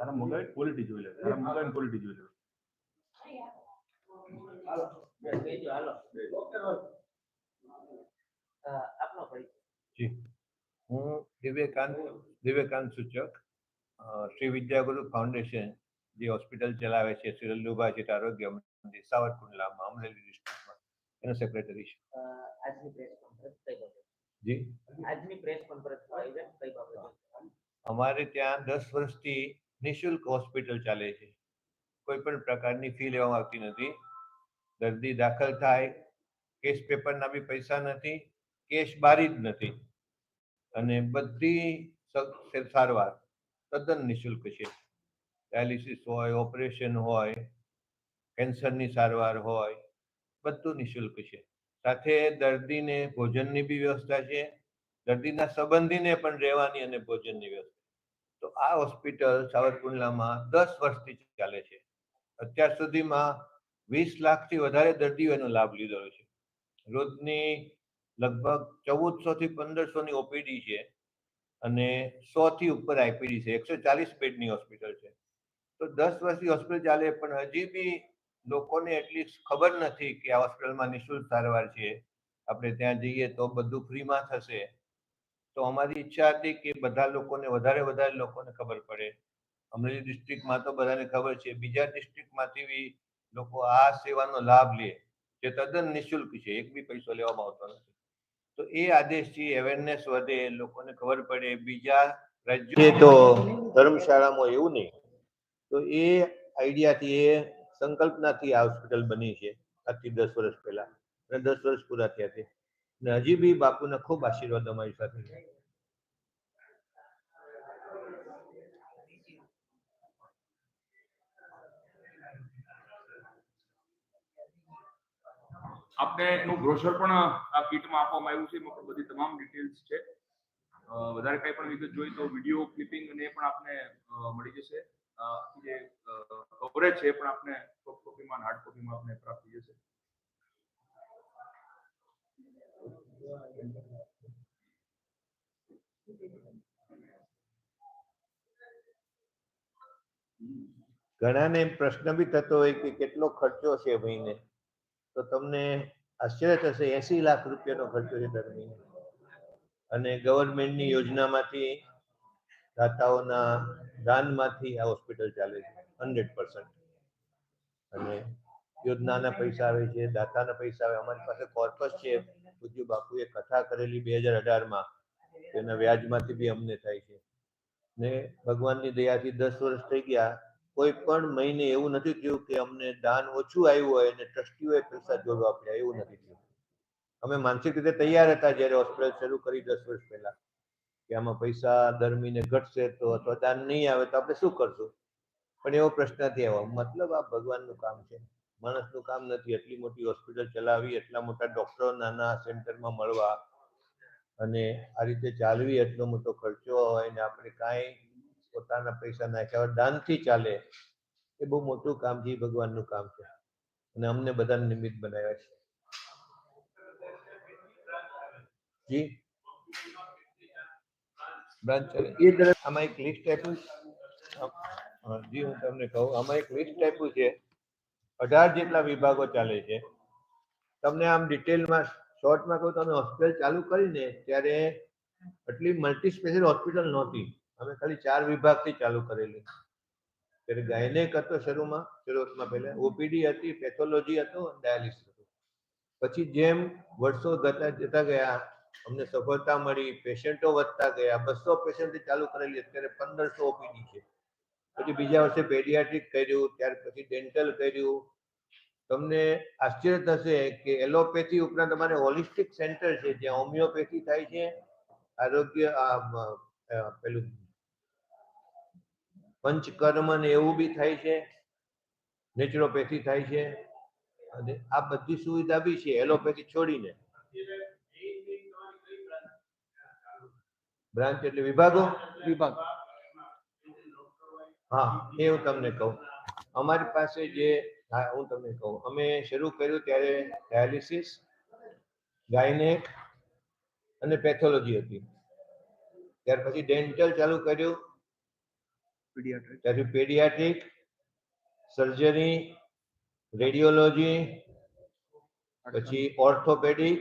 તારા mobile quality જોઈ લે તારા મોબાઈલ ક્વોલિટી જોઈ લે. હાલો બે કહેજો હાલો. આપનો પરિચય હું દિવ્યકાંત દિવ્યકાંત સૂચક શ્રી વિદ્યાગુરુ ફાઉન્ડેશન જે હોસ્પિટલ ચલાવે છે શ્રી લલ્લુભાઈ આરોગ્ય મંદિર સાવરકુંડલામાં અમરેલી ડિસ્ટ્રિક્ટમાં એનો સેક્રેટરી છે. આજની પ્રેસ કોન્ફરન્સ કઈ બાબતે? જી. આજની પ્રેસ કોન્ફરન્સ આયોજન કઈ બાબતે? અમારે ત્યાં દસ વર્ષથી નિઃશુલ્ક હોસ્પિટલ ચાલે છે. કોઈ પણ પ્રકારની ફી લેવામાં આવતી નથી. દર્દી દાખલ થાય, કેસ પેપરના બી પૈસા નથી કેશ બારી જ નથી. અને બધી સારવાર તદ્દન નિઃશુલ્ક છે. ડાયાલિસિસ હોય, ઓપરેશન હોય, કેન્સરની સારવાર હોય, બધું નિઃશુલ્ક છે. સાથે દર્દીને ભોજનની બી વ્યવસ્થા છે. દર્દીના સંબંધીને પણ રહેવાની અને ભોજનની વ્યવસ્થા તો આ હોસ્પિટલ સાવરકુંડલામાં દસ વર્ષથી ચાલે છે. અત્યાર સુધીમાં વીસ લાખથી વધારે દર્દીઓ એનો લાભ લીધો છે. રોજની લગભગ ચૌદસો થી પંદરસો ની ઓપીડી છે અને સો થી ઉપર આઈપીડી છે. એકસો ચાલીસ બેડની હોસ્પિટલ છે. તો દસ વર્ષથી હોસ્પિટલ ચાલે પણ હજી બી લોકોને એટલી ખબર નથી કે આ હોસ્પિટલમાં નિઃશુલ્ક સારવાર છે. આપણે ત્યાં જઈએ તો બધું ફ્રીમાં થશે. તો અમારી ઈચ્છા હતી કે બધા લોકોને, વધારે વધારે લોકોને ખબર પડે. અમરેલી ડિસ્ટ્રિક્ટમાં તો બધાને ખબર છે. બીજા ડિસ્ટ્રિક્ટમાંથી બી લોકો આ સેવાનો લાભ લે, જે તદ્દન નિઃશુલ્ક છે. એક બી પૈસો લેવામાં આવતો નથી. તો એ આદેશથી અવેરનેસ વધે, લોકોને ખબર પડે. બીજા રાજ્યો તો ધર્મશાળામાં એવું નહીં. તો એ આઈડિયાથી, એ સંકલ્પનાથી આ હોસ્પિટલ બની છે. આજથી દસ વર્ષ પહેલા. અને દસ વર્ષ પૂરા થયા છે. અને હજી બી બાપુના ખૂબ આશીર્વાદ અમારી સાથે છે. આપને એનું બ્રોશર પણ આ કીટમાં આપવામાં આવ્યું છે એમાં પણ બધી તમામ ડિટેલ્સ છે. અ, વધારે કંઈ પણ વિગત જોઈ તો વીડિયો ક્લિપિંગ અને એ પણ આપને અ, મળી જશે. અ, જે કવરેજ છે એ પણ આપને સોફ્ટ કોપીમાં હાર્ડ કોપીમાં આપને પ્રાપ્ત થઈ જશે. ઘણાને એમ પ્રશ્ન બી થતો હોય કે કેટલો ખર્ચો છે મહિને? તો તમને આશ્ચર્ય થશે, એસી લાખ રૂપિયાનો ખર્ચો છે દર મહિને. અને ગવર્મેન્ટની યોજનામાંથી દાતાઓના દાનમાંથી આ હોસ્પિટલ ચાલે છે, હંડ્રેડ પર્સન્ટ. અને યોજનાના પૈસા આવે છે, દાતાના પૈસા આવે, અમારી પાસે કોર્પસ છે. પૂજ્ય બાપુએ કથા કરેલી બે હજાર અઢારમાં. તેના વ્યાજમાંથી બી અમને થાય છે. ને ભગવાનની દયાથી દસ વર્ષ થઈ ગયા. કોઈ પણ મહિને એવું નથી થયું કે અમને દાન ઓછું આવ્યું હોય અને ટ્રસ્ટીઓએ પૈસા જોડવા પડ્યા એવું નથી થયું. અમે માનસિક રીતે તૈયાર હતા જ્યારે હોસ્પિટલ શરૂ કરી દસ વર્ષ પહેલા. કે આમાં પૈસા દર ઘટશે તો અથવા દાન નહીં આવે તો આપણે શું કરશું? પણ એવો પ્રશ્ન નથી આવ્યો મતલબ આ ભગવાનનું કામ છે. માણસનું કામ નથી. એટલી મોટી હોસ્પિટલ ચલાવી એટલા મોટા ડોક્ટરો નાના સેન્ટરમાં મળવા અને આ રીતે ચાલવી એટલો મોટો ખર્ચો હોય ને આપણે કાંઈ પોતાના પૈસા નાખ્યા હોય, દાનથી ચાલે, એ બહુ મોટું કામ છે ભગવાનનું કામ છે. અને અમને બધાને નિમિત્ત બનાવ્યા છે. જી? બ્રાન્ચ એ દરેક આમાં એક લિસ્ટ આપ્યું જી, હું તમને કહું, આમાં એક લિસ્ટ આપ્યું છે. અઢાર જેટલા વિભાગો ચાલે છે. તમને આમ ડિટેલમાં શોર્ટમાં કહું, તમે હોસ્પિટલ ચાલુ કરીને ત્યારે આટલી મલ્ટી સ્પેશિયલ હોસ્પિટલ નહોતી. અમે ખાલી ચાર વિભાગથી ચાલુ કરેલી. ત્યારે ગાયનેક હતો શરૂમાં, શરૂઆતમાં પહેલા. ઓપીડી હતી પેથોલોજી હતો ડાયાલિસિસ હતું. પછી જેમ વર્ષો જતા જતા ગયા, અમને સફળતા મળી પેશન્ટો વધતા ગયા. બસો પેશન્ટથી ચાલુ કરેલી, અત્યારે પંદરસો ઓપીડી છે. પછી બીજા વર્ષે પેડિયાટ્રિક કર્યું, ત્યાર પછી ડેન્ટલ કર્યું. તમને આશ્ચર્ય થશે કે એલોપેથી ઉપરાંત તમારે હોલિસ્ટિક સેન્ટર છે, જ્યાં હોમિયોપેથી થાય છે, આરોગ્ય પેલું પંચકર્મ ને એવું બી થાય છે નેચરોપેથી થાય છે, અને આ બધી સુવિધા બી છે, એલોપેથી છોડીને. બ્રાન્ચ એટલે વિભાગો? વિભાગ. હા એ હું તમને કહું. અમારી પાસે જે હા હું તમને કહું. અમે શરૂ કર્યું ત્યારે ડાયાલિસિસ ગાયનેક અને પેથોલોજી હતી. ત્યાર પછી ડેન્ટલ ચાલુ કર્યું. ત્યારથી પેડિયાટ્રિક સર્જરી રેડિયોલોજી પછી ઓર્થોપેડિક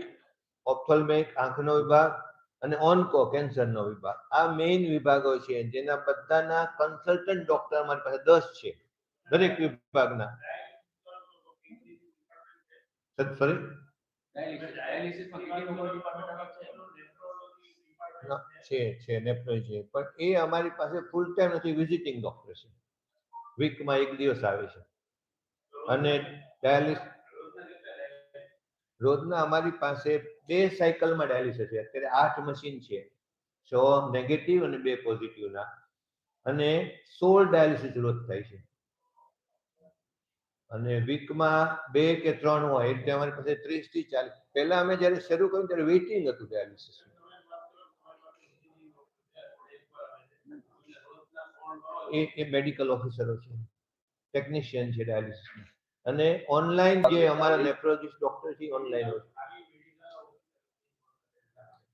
ઓપ્થોલમેક આંખનો વિભાગ અને ઓનકો કેન્સરનો વિભાગ. આ મેઇન વિભાગો છે, જેના બધાના કન્સલ્ટન્ટ ડોક્ટર અમારી પાસે દસ છે. દરેક વિભાગના. સોરી છે છે નેફ્રોલોજી પણ એ અમારી પાસે ફૂલ ટાઈમ નથી વિઝિટિંગ ડોક્ટર છે. વીકમાં એક દિવસ આવે છે. અને ડાયાલિસ રોજના અમારી પાસે બે સાયકલમાં ડાયાલિસિસ છે અત્યારે આઠ મશીન છે. છ નેગેટિવ અને બે પોઝિટિવના અને સોળ ડાયાલિસિસ રોજ થાય છે. અને વીકમાં બે કે ત્રણ હોય, એટલે અમારી પાસે ત્રીસથી ચાલીસ. પહેલા અમે જયારે શરૂ કર્યું ત્યારે વેઇટિંગ હતું ડાયાલિસિસ. એ એ મેડિકલ ઓફિસરો છે. ટેકનિશિયન છે ડાયાલિસિસ અને ઓનલાઈન જે અમારા નેફ્રોલોજીસ્ટ ડોક્ટર છે ઓનલાઈન હોય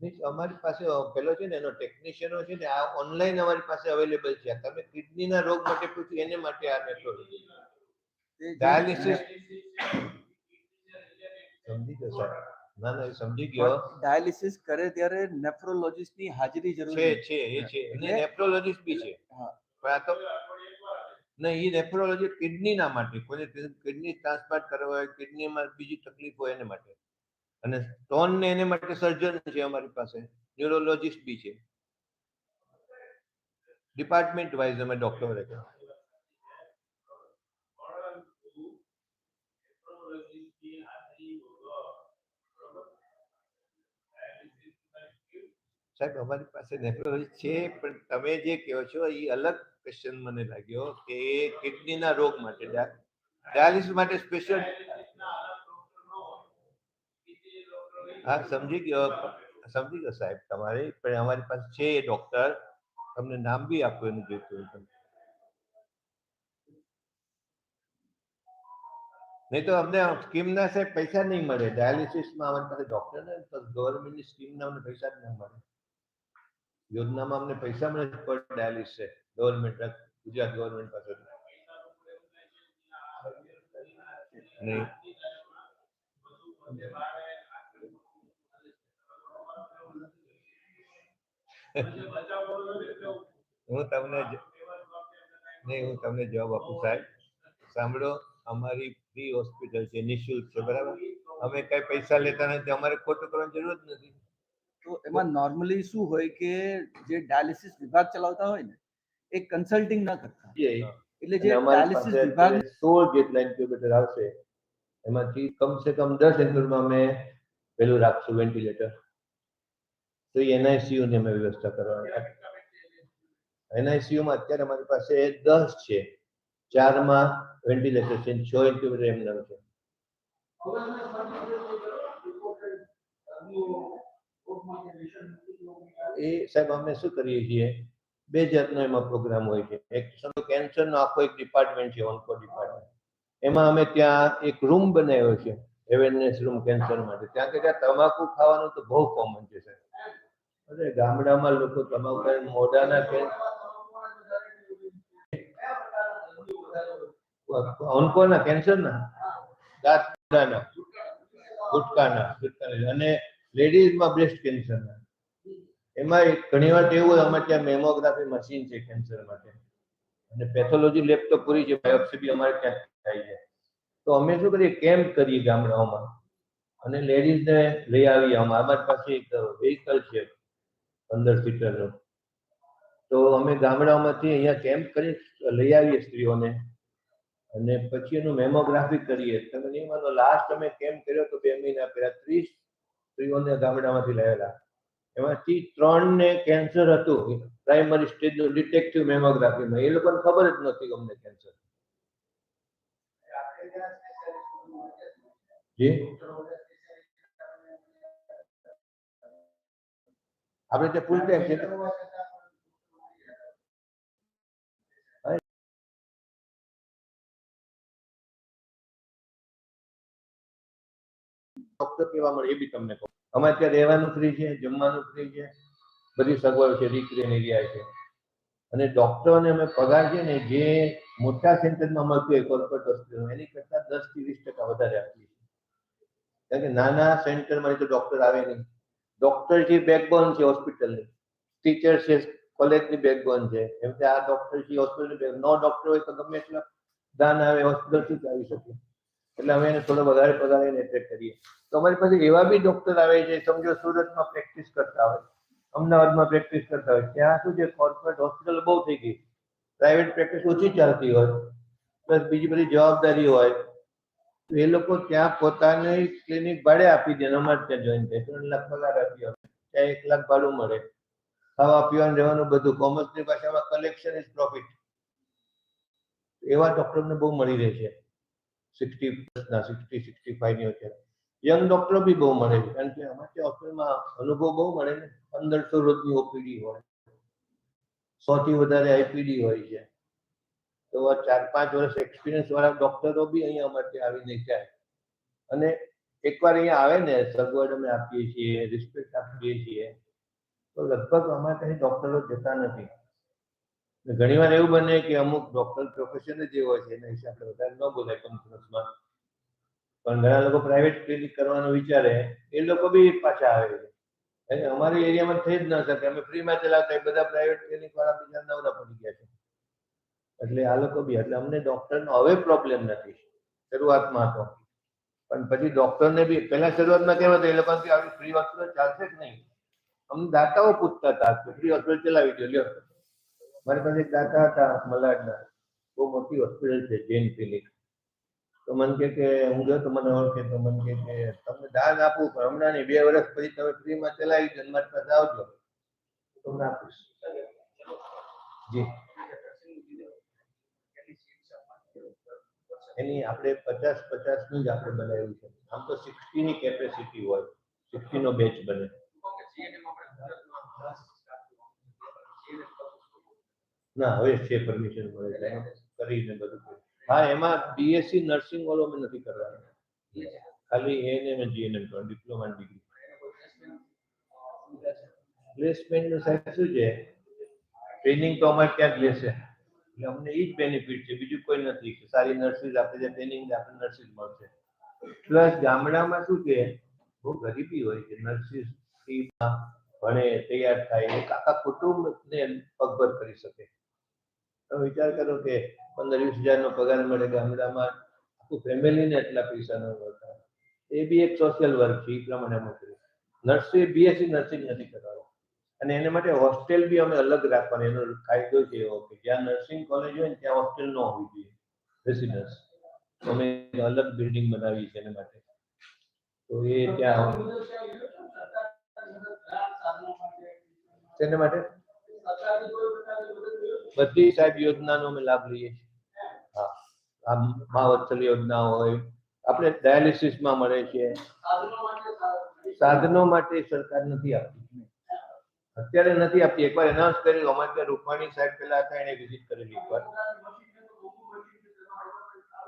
Means અમારી પાસે પેલો છે ને એનો ટેકનિશિયનો છે ને આ ઓનલાઈન અમારી પાસે અવેલેબલ છે. તમે કિડનીના રોગ માટે પૂછ્યું એને માટે આ નેફ્રોલોજી ડાયાલિસિસ સમજી ગયો સર ના ના સમજી ગયો. ડાયાલિસિસ કરે ત્યારે nephrologist ની હાજરી છે જરૂરી છે એ છે. અને નેફ્રોલોજિસ્ટ બી છે. હા. પણ આ તો નહીં એ નેફ્રોલોજી કિડનીના માટે. કોઈ કિડની ટ્રાન્સપ્લાન્ટ કરવા હોય કિડનીમાં બીજી તકલીફ હોય એને માટે. અને સ્ટોન ને એને માટે સર્જન છે અમારી પાસે. ન્યુરોલોજિસ્ટ બી છે. ડિપાર્ટમેન્ટ વાઇઝ અમે ડોક્ટર રાખે સાહેબ, અમારી પાસે નેફ્રોલોજી છે, પણ તમે જે કહો છો એ અલગ ક્વેશ્ચન મને લાગ્યો કે કિડનીના રોગ માટે. ડાયાલિસિસ માટે સ્પેશિયલ હા, સમજી ગયો. સમજી ગયો સાહેબ. તમારે, પણ અમારી પાસે છે એ ડોક્ટર તમને નામ બી આપવું એનું જોઈતું હોય. નહીં તો અમને સ્કીમના સાહેબ પૈસા નહીં મળે. ડાયાલિસિસમાં અમારી પાસે ડોક્ટર ને, તો ગવર્મેન્ટની સ્કીમના અમને પૈસા જ ના મળે. યોજનામાં અમને પૈસા મળે છે. પર ડાયાલિસિસ ગવર્મેન્ટ ગુજરાત ગવર્મેન્ટ પાસે નહીં. હું તમને નહીં હું તમને જવાબ આપું સાહેબ. સાંભળો અમારી ફ્રી હોસ્પિટલ છે નિઃશુલ્ક છે બરાબર? અમે કઈ પૈસા લેતા નથી અમારે ખોટું કરવાની જરૂર જ નથી. તો એમાં નોર્મલી શું હોય કે જે ડાયાલિસિસ વિભાગ ચલાવતા હોય ને એ કન્સલ્ટિંગ ના કરતા. એટલે જે ડાયાલિસિસ વિભાગ 16 જેટલા ઇન્ક્યુબેટર આવશે. એમાંથી કમસે કમ દસ ઇન્ક્યુબેટરમાં અમે પેલું રાખશું વેન્ટિલેટર તો એનઆઈસીયુ ની અમે વ્યવસ્થા કરવાની. એનઆઈસીયુમાં અત્યારે અમારી પાસે દસ છે. ચારમાં વેન્ટિલેટર છે છ ઇન્ક્યુબેટર એમના છે. એ સાહેબ અમે શું કરીએ છીએ? બે જાતનો એમાં પ્રોગ્રામ હોય છે. એક કેન્સરનો આખો એક ડિપાર્ટમેન્ટ છે ઓન્કો ડિપાર્ટમેન્ટ એમાં અમે ત્યાં એક રૂમ બનાવ્યો છે અવેરનેસ રૂમ કેન્સર માટે. ત્યાં કે તમાકુ ખાવાનું તો બહુ કોમન છે સર અરે ગામડામાં લોકો તમાકુ ખાઈને મોઢાના કેન્સર ના? કેન્સરના દાંતના. ગુટકાના. ગુટકાના. અને લેડીઝમાં બ્રેસ્ટ કેન્સરના એમાં ઘણી વાર એવું હોય, અમારે ત્યાં મેમોગ્રાફી મશીન છે કેન્સર માટે. અને પેથોલોજી લેબ તો પૂરી છે બાયોપ્સી બી અમારે ત્યાં થાય છે. તો અમે શું કરીએ કેમ્પ કરીએ ગામડાઓમાં. અને લેડીઝને લઈ આવીએ. અમે અમારી પાસે એક વ્હીકલ છે. પંદર સીટરનો. તો અમે ગામડાઓમાંથી અહીંયા કેમ્પ કરી લઈ આવીએ સ્ત્રીઓને. અને પછી એનું મેમોગ્રાફી કરીએ. તમે નહીં માનો લાસ્ટ અમે કેમ્પ કર્યો તો બે મહિના પહેલા ત્રીસ સ્ત્રીઓને ગામડામાંથી લાવેલા. એમાંથી ત્રણ ને કેન્સર હતું. Primary સ્ટેજનું detective મેમોગ્રાફીમાં. એ લોકોને ખબર જ નથી અમને કેન્સર. જી? આપણે ત્યાં ફૂલ ટાઈમ છે કેવા મળે એ બી તમને કહું અમે ત્યાં રહેવાનું ફ્રી છે જમવાનું ફ્રી છે બધી સગવડ છે રિક્રિયન એરિયા છે અને ડોક્ટરોને અમે પગાર છે ને જે મોટા સેન્ટરમાં મળતું હોય કોર્પોરેટ હોસ્પિટલ એની કરતાં દસથી વીસ ટકા વધારે આપીએ છીએ કારણ કે નાના સેન્ટરમાં તો ડોક્ટર આવે નહીં ડોક્ટર જે બેકબોન છે હોસ્પિટલની ટીચર છે કોલેજની બેકબોન છે. એમ કે આ ડોક્ટર છે હોસ્પિટલની નો ડોક્ટર હોય તો ગમે એટલા દાન આવે હોસ્પિટલ શું આવી શકે. એટલે અમે એને થોડો વધારે પગાર એને એટ્રેક્ટ કરીએ. તો અમારી પાસે એવા બી ડોક્ટર આવે છે, સમજો સુરતમાં પ્રેક્ટિસ કરતા હોય. અમદાવાદમાં પ્રેક્ટિસ કરતા હોય. ત્યાં શું છે કોર્પોરેટ હોસ્પિટલ બહુ થઈ ગઈ. પ્રાઇવેટ પ્રેક્ટિસ ઓછી ચાલતી હોય. પ્લસ બીજી બધી જવાબદારી હોય. એ લોકો ત્યાં પોતાની ક્લિનિક ભાડે આપી દે અમારે ત્યાં જોઈન થાય. ત્રણ લાખ પગાર આપી અમે ત્યાં એક લાખ ભાડું મળે. ખાવા પીવાનું રહેવાનું બધું. કોમર્સની ભાષામાં કલેક્શન ઇઝ પ્રોફિટ એવા ડોક્ટરને બહુ મળી રહે છે. સિક્સટી પ્લસના સિક્સટી સિક્સટી ફાઈવની વચ્ચે યંગ ડોક્ટરો બી બહુ મળે છે. કારણ કે અમારે હોસ્પિટલમાં અનુભવ બહુ મળે ને. પંદરસો રોજની ઓપીડી હોય. સો થી વધારે આઈપીડી હોય છે. તો આ ચાર, પાંચ વર્ષ એક્સપિરિયન્સ વાળા ડોક્ટરો બી અહીંયા ત્યાં આવીને જાય. અને એકવાર અહીંયા આવે ને, સગવડ અમે આપીએ છીએ રિસ્પેક્ટ આપીએ છીએ, તો લગભગ અમારે ત્યાં ડોક્ટરો જતા નથી. ઘણી વાર એવું બને કે અમુક ડોક્ટર પ્રોફેશન જે હોય છે, એના આપણે વધારે ન બોલાય કોન્ફરન્સમાં પણ ઘણા લોકો પ્રાઇવેટ ક્લિનિક કરવાનું વિચારે, એ લોકો બી પાછા આવે છે. અમારી એરિયામાં થઈ જ ન શકે. અમે ફ્રીમાં ચલાવતા બધા પ્રાઇવેટ ક્લિનિક વાળા બીજા નવરા પડી ગયા છે. એટલે આ લોકો બી, એટલે અમને ડોક્ટરનો હવે પ્રોબ્લેમ નથી. શરૂઆતમાં હતો પણ પછી ડોક્ટરને બી, પહેલા શરૂઆતમાં કેમ હતું? એ લોકો આવી ફ્રી હોસ્પિટલ ચાલશે કે નહીં. અમને દાતાઓ પૂછતા હતા કે ફ્રી હોસ્પિટલ ચલાવી દો લ્યો. મારી પાસે એક દાતા હતા, મલાડના. બહુ મોટી હોસ્પિટલ છે, જૈન ક્લિનિક તો મને કે કે, હું ગયો તો મને ઓળખે, તો મને કે કે, તમને દાન આપું, પણ હમણાં નહીં, બે વર્ષ પછી તમે ફ્રીમાં ચલાવી દો મારી પાસે આવજો. તમને આપીશ જી. એની આપણે પચાસ પચાસનું જ આપણે બનાવ્યું છે. આમ તો સિક્સટી ની કેપેસિટી હોય સિક્સટી નો બેચ બને. ના હવે છે પરમિશન મળે છે. કરીને બધું હા એમાં બીએસસી નર્સિંગ વાળો અમે નથી કરવાનો. ખાલી એએનએમ અને જીએનએમ ડિપ્લોમા ડિગ્રી પ્લેસમેન્ટનું સાહેબ શું છે? ટ્રેનિંગ તો અમારે ક્યાંક જ લેશે. એટલે અમને એ જ બેનિફિટ છે, બીજું કોઈ નથી કે સારી નર્સિસ આપણે જે ટ્રેનિંગ આપણે નર્સિસ મળશે. પ્લસ ગામડામાં શું છે બહુ ગરીબી હોય છે નર્સિસ ભણે, તૈયાર થાય આખા કુટુંબને પગભર કરી શકે. તમે વિચાર કરો કે પંદર વીસ હજારનો પગાર મળે ગામડામાં, આખું ફેમિલીને એટલા પૈસા ન મળતા. એ બી એક સોશિયલ વર્ક છે એ પ્રમાણે મોકલ્યું નર્સિંગ બીએસસી નર્સિંગ નથી કરવાનું. અને એને માટે હોસ્ટેલ બી અમે અલગ રાખવાની, એનો કાયદો છે એવો કે જ્યાં નર્સિંગ કોલેજ હોય ત્યાં હોસ્ટેલ ન હોવી જોઈએ રેસિડન્સ અમે અલગ બિલ્ડિંગ બનાવી છે એના માટે. તો એ ત્યાં શેના માટે? બધી સાહેબ યોજનાનો અમે લાભ લઈએ છીએ. હા. આ મહાવત્સલ યોજના હોય. આપણે ડાયાલિસિસમાં મળે છે. સાધનો માટે સરકાર નથી આપતી. અત્યારે નથી આપી એકવાર એનાઉન્સ કરેલું અમારે ત્યાં રૂપાણી સાહેબ પેલા હતા, એને વિઝિટ કરેલી એકવાર.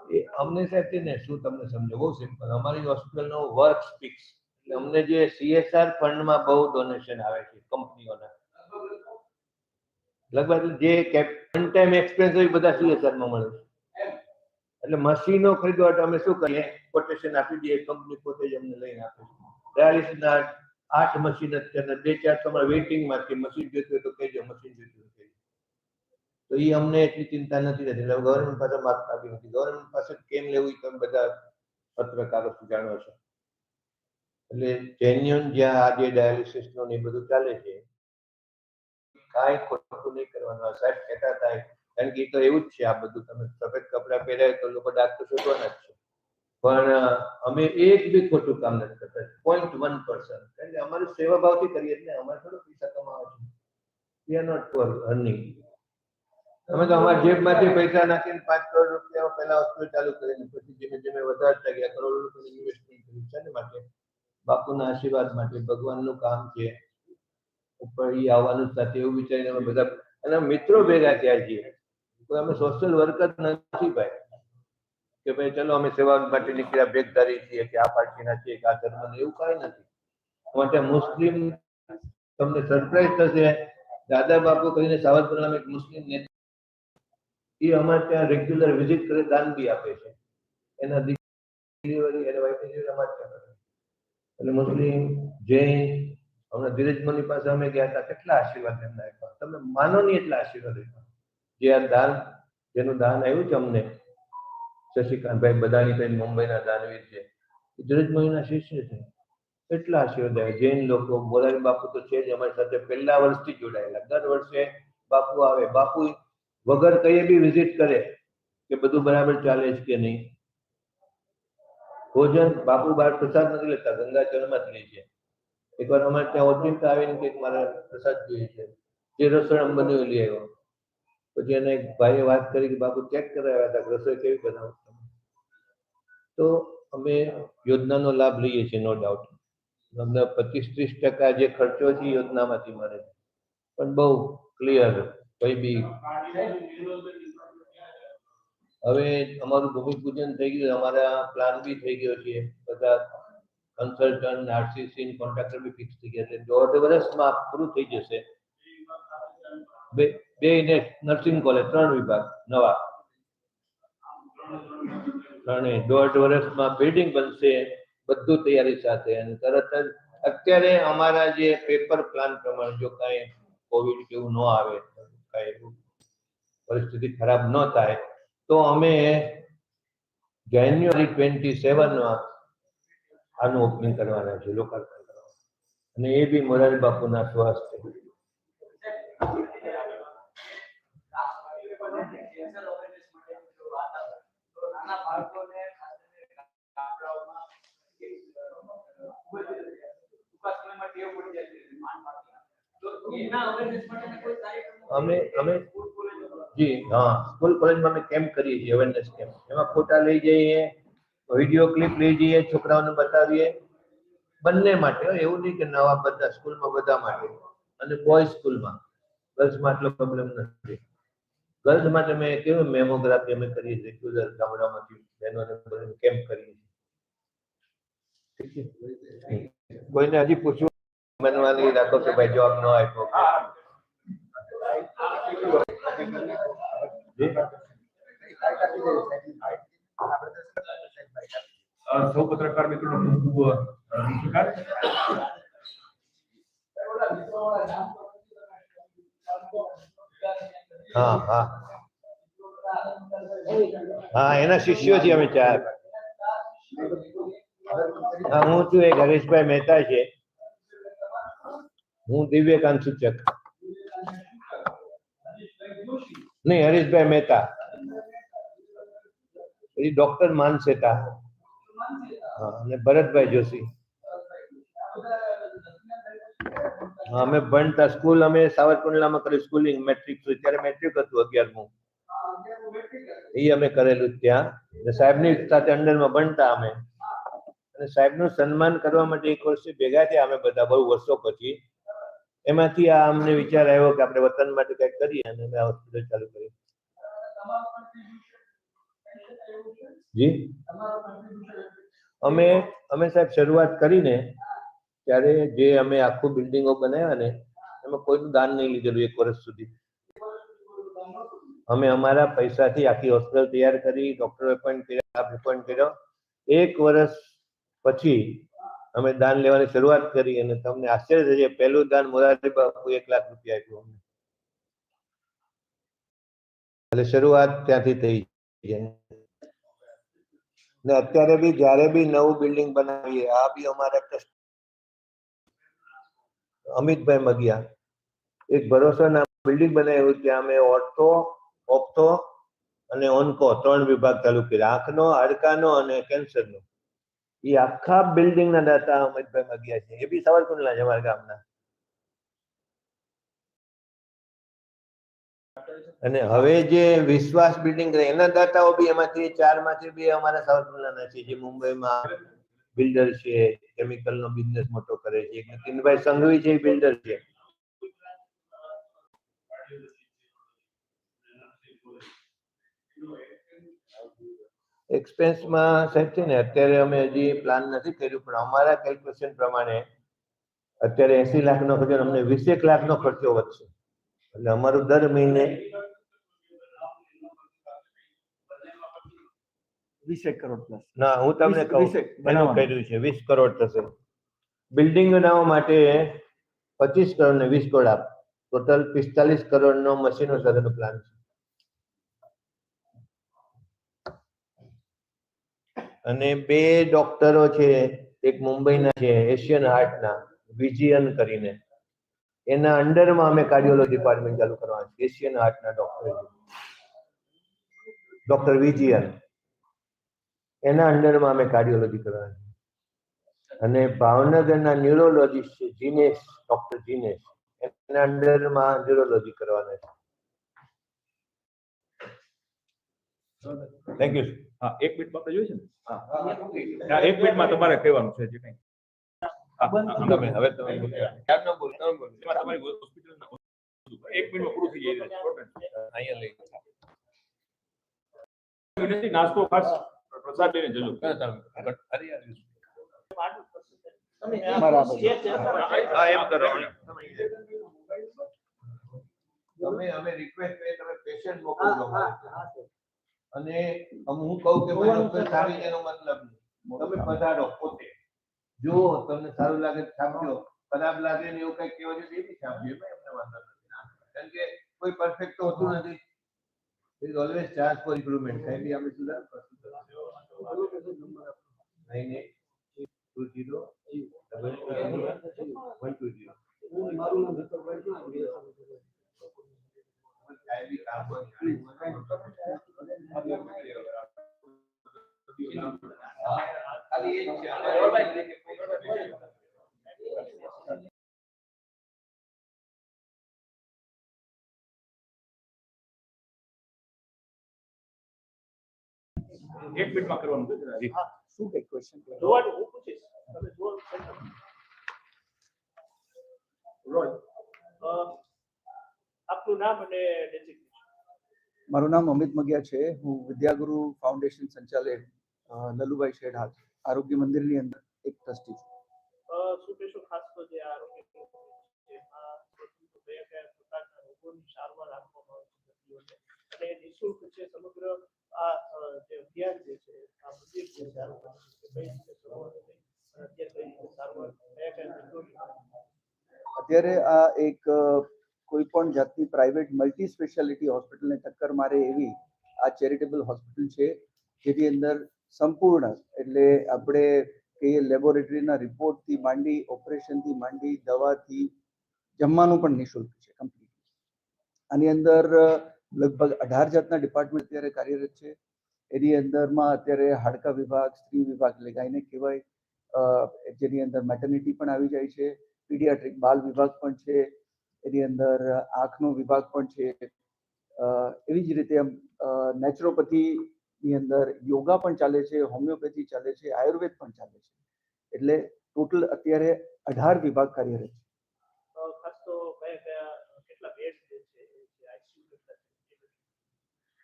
એ અમને સાહેબ છે શું તમને સમજો? બહુ સિમ્પલ અમારી હોસ્પિટલનો વર્ક સ્પીક્સ અમને જે સીએસઆર ફંડમાં બહુ ડોનેશન આવે છે કંપનીઓના. લગભગ જે વન ટાઈમ એક્સપેન્સ હોય બધા સીએસઆરમાં મળે છે. એટલે મશીનો ખરીદવા અમે શું કરીએ? કોટેશન આપી દઈએ કંપની પોતે જ અમને લઈને આપે છે. ડાયાલિસિસના આઠ મશીન અત્યારે બે, ચાર તમારે વેઇટિંગમાં છે મશીન જોઈતું હોય તો કહેજો મશીન જોઈતું હોય તો એ અમને એટલી ચિંતા નથી રહેતી. એટલે ગવર્મેન્ટ પાસે માર્ક આપી નથી. ગવર્મેન્ટ પાસે કેમ લેવું એ તમે બધા પત્રકારો જાણો છો. એટલે જેન્યુન જ્યાં આજે ડાયાલિસિસનું એ બધું ચાલે છે, કાંઈ ખોટું નહીં કરવાનું. સાહેબ કહેતા થાય કારણ કે એ તો એવું જ છે, આ બધું તમે સફેદ કપડાં પહેરાય તો લોકો ડાક્ટર શોધવાના જ છે. પણ અમે એક બી ખોટું કામ નથી કરતા. પોઈન્ટ વન પર્સન્ટ કારણ કે અમારે સેવા ભાવથી કરીએ એટલે અમારે થોડો પૈસા કમાવા છે. We are not for earning અમે તો અમારા જેબમાંથી પૈસા નાખીને પાંચ કરોડ રૂપિયા પહેલા હોસ્પિટલ ચાલુ કરીને પછી ધીમે ધીમે વધારતા ગયા, કરોડ રૂપિયાની ઇન્વેસ્ટમેન્ટ કર્યું છે માટે? બાપુના આશીર્વાદ માટે, ભગવાનનું કામ છે. ઉપર એ આવવાનું જ સાથે એવું વિચારીને અમે બધા અને મિત્રો ભેગા થયા છીએ. કોઈ અમે સોશિયલ વર્કર નથી ભાઈ. કે ભાઈ, ચલો, અમે સેવા માટે નીકળ્યા ભેગદારી છીએ કે આ પાર્ટીના છીએ કે આ ધર્મના એવું કઈ નથી. માટે મુસ્લિમ તમને સરપ્રાઈઝ થશે. દાદા બાપુ કહીને સાવરકુંડલામાં એક મુસ્લિમ નેતા એ અમારે ત્યાં રેગ્યુલર વિઝિટ કરે, દાન બી આપે છે. એના દીકરી, એને વાઈફ ડિલિવરી અમારે ત્યાં એટલે મુસ્લિમ, જૈન, હમણાં ધીરજ પાસે અમે ગયા હતા. કેટલા આશીર્વાદ એમના આપ્યા. તમે માનો નહીં એટલા આશીર્વાદ આપ્યા. જે આ દાન, જેનું દાન આવ્યું છે અમને શશિકાંતભાઈ બદાણીભાઈ મુંબઈના દાનવીર છે. એ મહિના શિષ્ય છે. એટલા આશીર્વાદ જૈન લોકો, મોરારી બાપુ તો છે જ, અમારી સાથે પહેલા વર્ષથી જોડાયેલા. દર વર્ષે બાપુ આવે. બાપુ વગર કઈ બી વિઝિટ કરે કે બધું બરાબર ચાલે છે કે નહીં? ભોજન બાપુ બહાર પ્રસાદ નથી લેતા ગંગાજળમાં જ લે છે. એકવાર અમારે ત્યાં ઓચિંતા આવીને કે મારે પ્રસાદ જોઈએ છે. જે રસોડા બનાવી લઈ આવ્યો. પછી એને ભાઈએ વાત કરી કે બાપુ ચેક કરાવ્યા હતા રસોઈ કેવી બનાવો? તો અમે યોજનાનો લાભ લઈએ છીએ નો ડાઉટ અમને પચીસ ત્રીસ ટકા જે ખર્ચો છે યોજનામાંથી મળે છે. પણ બહુ ક્લિયર કોઈ બી. હવે અમારું ભૂમિપૂજન થઈ ગયું, અમારા પ્લાન બી થઈ ગયો છે. બધા કન્સલ્ટન્ટ આરસીસી કોન્ટ્રાક્ટર બી ફિક્સ થઈ ગયા છે. દોઢ વર્ષમાં પૂરું થઈ જશે. બે બે નર્સિંગ કોલેજ ત્રણ વિભાગ, નવા. ત્રણેય દોઢ વર્ષમાં બિલ્ડિંગ બનશે, બધું તૈયારી સાથે. અને તરત જ અત્યારે અમારા જે પેપર પ્લાન પ્રમાણે જો કાંઈ કોવિડ જેવું ન આવે, કાંઈ એવું પરિસ્થિતિ ખરાબ ન થાય, તો અમે જાન્યુઆરી ટ્વેન્ટી સેવનમાં આનું ઓપનિંગ કરવાના છે લોકાર્પણ કરવાના. અને એ બી મોરારી બાપુના સ્વાસ્થ્ય. અમે અમે જી હા સ્કૂલ કોલેજમાં અમે કેમ્પ કરીએ છીએ અવેરનેસ કેમ્પ. એમાં ફોટા લઈ જઈએ વીડિયો ક્લિપ લઈ જઈએ છોકરાઓને બતાવીએ. બંને માટે એવું નહીં કે નવા બધા સ્કૂલમાં બધા માટે. અને બોય સ્કૂલમાં. ગર્લ્સમાં આટલો પ્રોબ્લેમ નથી. ગર્લ્સ માટે મેં કેવું મેમોગ્રાફી અમે કરીએ છીએ રેગ્યુલર ગામડામાંથી બહેનોને કેમ્પ કરીએ છીએ. કોઈને હજી પૂછવું બનવાની રાખો કે ભાઈ જવાબ ન આપ્યો. સૌ પત્રકાર મિત્રોનો ખૂબ ખૂબ નમસ્કાર હા હા. હા એના શિષ્યો છીએ અમે ચાર. હા હું છું એક હરીશભાઈ મહેતા છે. હું દિવ્યકાંત સૂચક. નહીં, હરીશભાઈ મહેતા. પછી ડોક્ટર માનસેતા હા, અને ભરતભાઈ જોશી. હા, અમે ભણતા સ્કૂલ, અમે સાવરકુંડલામાં કરી સ્કૂલિંગ મેટ્રિક ત્યારે મેટ્રિક હતું અગિયારમું. એ અમે કરેલું જ ત્યાં. અને સાહેબની સાથે અંડરમાં ભણતા અમે. અને સાહેબનું સન્માન કરવા માટે એક વર્ષે ભેગા થયા અમે બધા, બહુ વર્ષો પછી. એમાંથી આ અમને વિચાર આવ્યો કે આપણે વતન માટે કંઈક કરીએ અને અમે હોસ્પિટલ ચાલુ કરી જી? અમે અમે સાહેબ શરૂઆત કરીને ત્યારે જે અમે આખું બિલ્ડિંગો બનાવ્યા ને, એમાં કોઈનું દાન નહીં લીધેલું એક વર્ષ સુધી. અમે અમારા પૈસાથી આખી હોસ્પિટલ તૈયાર કરી ડોક્ટર એપોઇન્ટ કર્યા એપોઇન્ટ કર્યો. એક વર્ષ પછી અમે દાન લેવાની શરૂઆત કરી અને તમને આશ્ચર્ય થશે પહેલું દાન મોરારી બાપુ એક લાખ રૂપિયા આપ્યું અમને. એટલે શરૂઆત ત્યાંથી થઈ ને અત્યારે બી જ્યારે બી નવું બિલ્ડિંગ બનાવીએ, આ બી અમારા ટ્રસ્ટ અમિતભાઈ મગિયા એક ભરોસાના બિલ્ડિંગ બનાવ્યું ત્યાં અમે ઓર્થો, ઓપ્થો અને ઓન્કો ત્રણ વિભાગ ચાલુ કર્યા આંખનો હાડકાનો અને કેન્સરનો. એ આખા બિલ્ડિંગના દાતા અમિતભાઈ મગિયા છે. એ બી સાવરકુંડલા છે અમારા ગામના. અને હવે જે વિશ્વાસ બિલ્ડિંગ એના દાતાઓ બી એમાંથી ચારમાંથી બી અમારા સાવરકુંડલાના છે, જે મુંબઈમાં બિલ્ડર છે કેમિકલ નો બિઝનેસ મોટો કરે છે. નીતિનભાઈ સંઘવી છે બિલ્ડર છે. એક્સપેન્સમાં સાહેબ છે ને અત્યારે અમે હજી પ્લાન નથી કર્યું પણ અમારા કેલ્ક્યુલેશન પ્રમાણે અત્યારે એસી લાખનો ખર્ચો અમને વીસેક લાખનો ખર્ચો વધશે. એટલે અમારું દર મહિને વીસેક કરોડ પ્લસ ના હું તમને કહું કર્યું છે વીસ કરોડ થશે. બિલ્ડિંગ બનાવવા માટે પચીસ કરોડ ને વીસ કરોડ આપ. ટોટલ પિસ્તાલીસ કરોડ નો મશીનો સાથેનો પ્લાન છે. અને બે ડોક્ટરો છે એક મુંબઈના છે એશિયન હાર્ટના વિજયન કરીને. એના અંડરમાં અમે કાર્ડિયોલોજી ડિપાર્ટમેન્ટ ચાલુ કરવાના છે એશિયન હાર્ટના ડોક્ટર ડોક્ટર વિજયન. એના અંડરમાં અમે કાર્ડિયોલોજી કરવાની છે અને ભાવનગરના ન્યુરોલોજીસ્ટ છે જીનેશ ડોક્ટર જીનેશ. એના અંડરમાં ન્યુરોલોજી કરવાના છે. થેન્ક યુ હા એક મિનિટમાં આપણે જોઈશે ને? હા હા, એક મિનિટમાં તમારે કહેવાનું છે જે કંઈ હા, હા, હા. તમે હવે તમે બોલો. ક્યારનો બોલ, તમે બોલો. એમાં તમારી હોસ્પિટલના એક મિનિટમાં પૂરું થઈ જાય અહીંયા લઈ નથી નાસ્તો ખાસ પ્રસાદ લઈને જજો કરો તમે. અરે યાર, તમે બરાબર. જે છે હા એમ કરો તમે અમે રિક્વેસ્ટ કરીએ તમે પેશન્ટ મોકલજો અને હું કહું કે ભાઈ સારી એનો મતલબ તમે પધારો પોતે. જો તમને સારું લાગે છાપજો ખરાબ લાગે ને એવું કઈ કહેવા જોઈએ એ બી છાપજો એમાં એમને વાંધો નથી. કારણ કે કોઈ પરફેક્ટ તો હોતું નથી. Is always chance for improvement કઈ બી આપણે સુધાર નહીં at two double one two zero મારું બી એક મિનિટમાં કરવાનું છે જી. શું કઈ ક્વેશ્ચન જોવાનું હું પૂછીશ તમે જોવાનું રોજ. આપનું નામ અને મારું નામ અમિત મગિયા છે. હું વિદ્યાગુરુ ફાઉન્ડેશન સંચાલક લલુભાઈ શેઢા આરોગ્ય મંદિરની અંદર એક ટ્રસ્ટી છું. શું કહેશો ખાસ તો જે આરોગ્ય અત્યારે આ એક કોઈ પણ જાતની પ્રાઇવેટ મલ્ટી સ્પેશિયાલિટી હોસ્પિટલને ટક્કર મારે એવી આ ચેરિટેબલ હોસ્પિટલ છે, જેની અંદર સંપૂર્ણ એટલે આપણે કહીએ લેબોરેટરીના રિપોર્ટથી માંડી ઓપરેશનથી માંડી, દવાથી જમવાનું પણ નિઃશુલ્ક છે કમ્પ્લીટ આની અંદર લગભગ અઢાર જાતના ડિપાર્ટમેન્ટ અત્યારે કાર્યરત છે. એની અંદરમાં અત્યારે હાડકા વિભાગ, સ્ત્રી વિભાગ એટલે ગાયને કહેવાય. જેની અંદર મેટર્નિટી પણ આવી જાય છે. પીડિયાટ્રિક બાલ વિભાગ પણ છે. એની અંદર આંખનો વિભાગ પણ છે. એવી જ રીતે નેચરોપેથી ની અંદર યોગા પણ ચાલે છે હોમિયોપેથી ચાલે છે આયુર્વેદ પણ ચાલે છે. એટલે ટોટલ અત્યારે અઢાર વિભાગ કાર્યરત છે.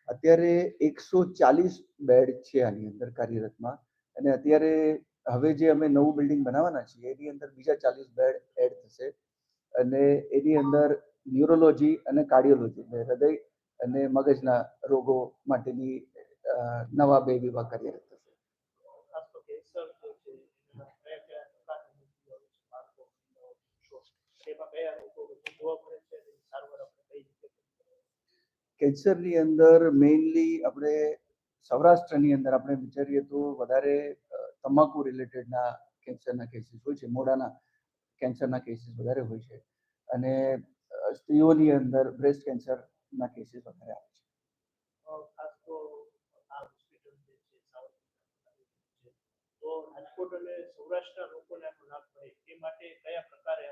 અત્યારે એકસો ચાલીસ બેડ છે આની અંદર કાર્યરતમાં. અને અત્યારે હવે જે અમે નવું બિલ્ડિંગ બનાવવાના છીએ એની અંદર બીજા ચાલીસ બેડ એડ થશે. અને એની અંદર ન્યુરોલોજી અને કાર્ડિયોલોજી હૃદય અને મગજના રોગો માટેની નવા બે વિભાગ કાર્યરત? કેન્સરની અંદર મેઇનલી આપણે સૌરાષ્ટ્રની અંદર આપણે વિચારીએ તો વધારે તમાકુ રિલેટેડના કેન્સરના કેસીસ હોય છે મોઢાના કેન્સરના કેસીસ વધારે હોય છે અને સ્ત્રીઓની અંદર બ્રેસ્ટ કેન્સરના કેસીસ વધારે આવે છે. રાજકોટ અને સૌરાષ્ટ્રના લોકોને આનો લાભ મળે એ માટે કયા પ્રકારે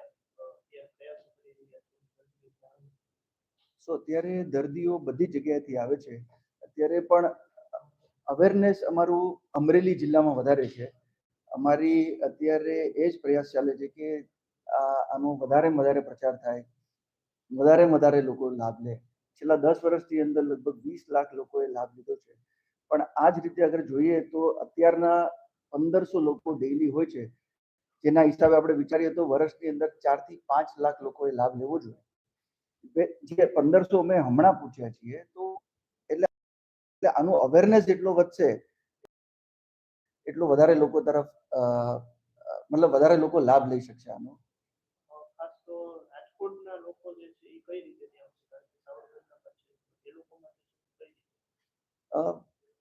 સો અત્યારે દર્દીઓ બધી જગ્યાએથી આવે છે. અત્યારે પણ અવેરનેસ અમારું અમરેલી જિલ્લામાં વધારે છે. અમારી અત્યારે એ જ પ્રયાસ ચાલે છે કે આનો વધારે વધારે પ્રચાર થાય, વધારે વધારે લોકો લાભ લે. છેલ્લા દસ વર્ષથી અંદર લગભગ વીસ લાખ લોકોએ લાભ લીધો છે. પણ આ જ રીતે અગર જોઈએ તો અત્યારના પંદરસો લોકો ડેઈલી હોય છે, જેના હિસાબે આપણે વિચારીએ તો વર્ષની અંદર ચારથી પાંચ લાખ લોકોએ લાભ લેવો જોઈએ. જે પંદરસો અમે હમણાં પૂછ્યા છીએ તો એટલે આનું અવેરનેસ જેટલો વધશે, એટલો વધારે લોકો તરફ મતલબ વધારે લોકો લાભ લઈ શકશે આનો.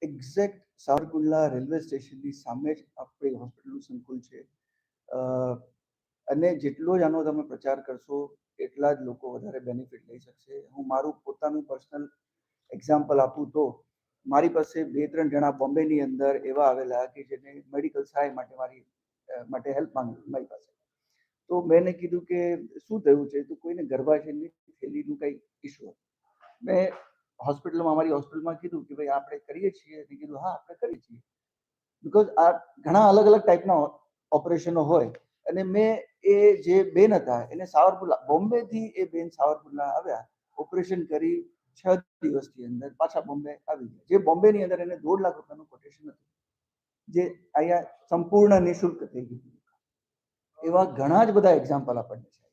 એક્ઝેક્ટ સાવરકુંડલા રેલવે સ્ટેશનની સામે જ આપણી હોસ્પિટલનું સંકુલ છે. અને જેટલો જ આનો તમે પ્રચાર કરશો, એટલા જ લોકો વધારે બેનિફિટ લઈ શકશે. હું મારું પોતાનું પર્સનલ એક્ઝામ્પલ આપું તો, મારી પાસે બે ત્રણ જણા બોમ્બેની અંદર એવા આવેલા કે જેને મેડિકલ સહાય માટે મારી માટે હેલ્પ માંગી, મારી પાસે. તો મેં કીધું કે, શું થયું છે? તો કોઈને ગર્ભાશયની થેલીનું કંઈ ઇસ્યુ મેં હોસ્પિટલમાં અમારી હોસ્પિટલમાં કીધું કે ભાઈ આપણે કરીએ છીએ. એટલે કીધું, હા, આપણે કરીએ છીએ. બીકોઝ આ ઘણા અલગ અલગ ટાઈપના ઓપરેશનો હોય. અને મેં એ જે બેન હતા, એને સાવરકુંડલા, બોમ્બેથી એ બેન સાવરકુંડલા આવ્યા ઓપરેશન કરી છ દિવસની અંદર પાછા બોમ્બે આવી ગયા. જે બોમ્બેની અંદર એને દોઢ લાખ રૂપિયાનું કોટેશન હતું. જે અહીંયા સંપૂર્ણ નિઃશુલ્ક થઈ ગયું. એવા ઘણા જ બધા એક્ઝામ્પલ આપણને છે.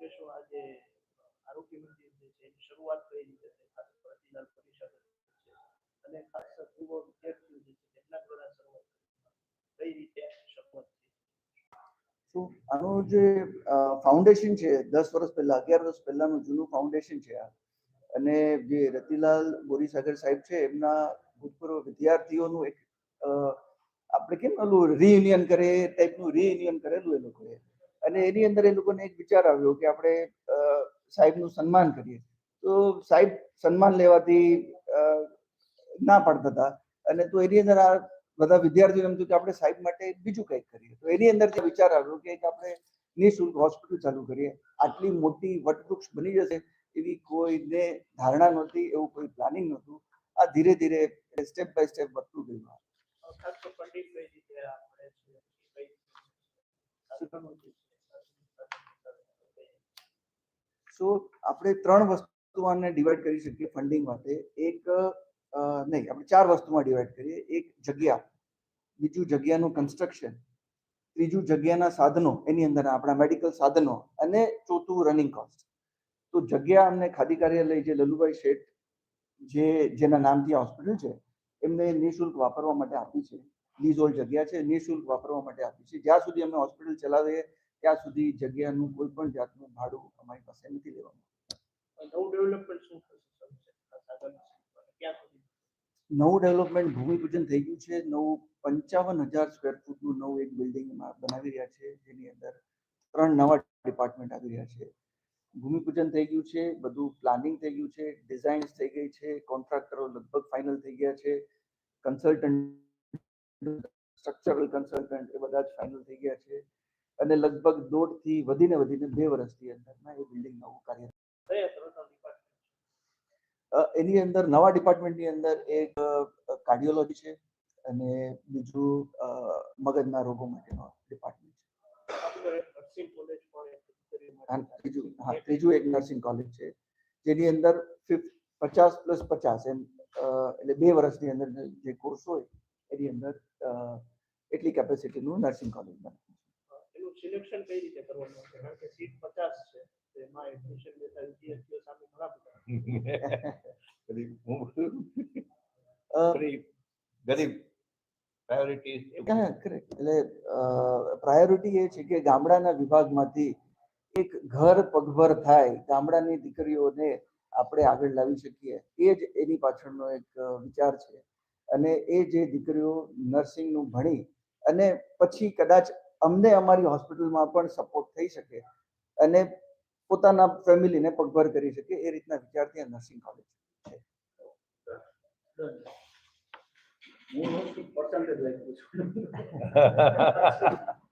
કહેશો, આજે આરોગ્ય મંદિર જે છે, એની શરૂઆત કઈ રીતે થઈ? ખાસ પ્રતિલાલ પરિષદ અને ખાસ પૂર્વ વિદ્યાર્થીઓ જે છે કેટલાક દ્વારા શરૂઆત કઈ રીતે શરૂઆત તો આનું જે ફાઉન્ડેશન છે, દસ વર્ષ પહેલા, અગિયાર વર્ષ પહેલાનું જૂનું ફાઉન્ડેશન છે આ. અને જે રતિલાલ બોરીસાગર સાહેબ છે, એમના ભૂતપૂર્વ વિદ્યાર્થીઓનું એક આપણે કેમ ઓલું રીયુનિયન કરે ટાઈપનું રીયુનિયન કરેલું એ લોકોએ. અને એની અંદર એ લોકોને એક વિચાર આવ્યો કે આપણે સાહેબનું સન્માન કરીએ. તો સાહેબ સન્માન લેવાથી ના પાડતા હતા. અને તો એની અંદર આ બધા વિદ્યાર્થીઓ એમ થયું કે આપણે સાહેબ માટે બીજું કંઈક કરીએ. તો એની અંદર જે વિચાર આવ્યો કે આપણે નિઃશુલ્ક હોસ્પિટલ ચાલુ કરીએ. આટલી મોટી વટવૃક્ષ બની જશે એવી કોઈને ધારણા નહોતી એવું કોઈ પ્લાનિંગ નહોતું. આ ધીરે ધીરે સ્ટેપ બાય સ્ટેપ વધતું ગયું અ, ખાસ તો ફંડિંગ કઈ રીતે આ મળે છે કઈ રીતે સાધનો જે છે સો આપણે ત્રણ વસ્તુ આને ડિવાઈડ કરી શકીએ ફંડિંગ માટે. એક નહીં, આપણે ચાર વસ્તુમાં ડિવાઈડ કરીએ. એક જગ્યા, બીજું જગ્યાનું કન્સ્ટ્રક્શન ત્રીજું જગ્યાના સાધનો, એની અંદર આપણા મેડિકલ સાધનો, અને ચોથું રનિંગ કોસ્ટ તો જગ્યા અમને ખાદી કાર્યાલય જે લલુભાઈ શેઠ, જે, જેના નામથી હોસ્પિટલ છે, એમને નિઃશુલ્ક વાપરવા માટે આપી છે. લીઝોલ જગ્યા છે, નિઃશુલ્ક વાપરવા માટે આપી છે. જ્યાં સુધી અમે હોસ્પિટલ ચલાવીએ ત્યાં સુધી જગ્યાનું કોઈ પણ જાતનું ભાડું અમારી પાસે નથી લેવાનું નવું ડેવલપમેન્ટ શું થશે નવું ડેવલપમેન્ટ ભૂમિપૂજન થઈ ગયું છે. નવું પંચાવન હજાર સ્ક્વેર ફૂટનું નવું એક બિલ્ડિંગ બનાવી રહ્યા છે. જેની અંદર ત્રણ નવા ડિપાર્ટમેન્ટ આવી રહ્યા છે. ભૂમિપૂજન થઈ ગયું છે. બધું પ્લાનિંગ થઈ ગયું છે. ડિઝાઇન્સ થઈ ગઈ છે. કોન્ટ્રાક્ટરો લગભગ ફાઇનલ થઈ ગયા છે. કન્સલ્ટન્ટ સ્ટ્રક્ચરલ કન્સલ્ટન્ટ એ બધા જ ફાઇનલ થઈ ગયા છે. અને લગભગ દોઢથી વધીને વધીને બે વર્ષની અંદરમાં એ બિલ્ડિંગ નવું કાર્ય એની અંદર નવા ડિપાર્ટમેન્ટની અંદર એક કાર્ડિયોલોજી છે અને બીજું મગજના રોગો માટેનો ડિપાર્ટમેન્ટ છે. ત્રીજું હા ત્રીજું એક નર્સિંગ કોલેજ છે જેની અંદર ફિફ્થ પચાસ પ્લસ પચાસ એમ એટલે બે વર્ષની અંદર જે- કોર્સ હોય એની અંદર એટલી કેપેસિટીનું નર્સિંગ કોલેજ બને. સિલેક્શન કઈ રીતે કરવાનું કારણ કે સીટ પચાસ છે એમાં એડમિશન લેતા વિદ્યાર્થીઓ સામે ઘણા બધા ગરીબ હું બોલું? અ, ગરીબ. એટલે પ્રાયોરિટી એ છે કે ગામડાના વિભાગમાંથી એક ઘર પગભર થાય ગામડાની દીકરીઓને આપણે આગળ લાવી શકીએ. એ જ એની પાછળનો એક વિચાર છે. અને એ જે દીકરીઓ નર્સિંગનું ભણી અને પછી કદાચ અમને અમારી હોસ્પિટલમાં પણ સપોર્ટ થઈ શકે અને પોતાના ફેમિલીને પગભર કરી શકે એ રીતના વિચારથી આ નર્સિંગ કોલેજ હું પર્સન્ટેજ લઈ છું.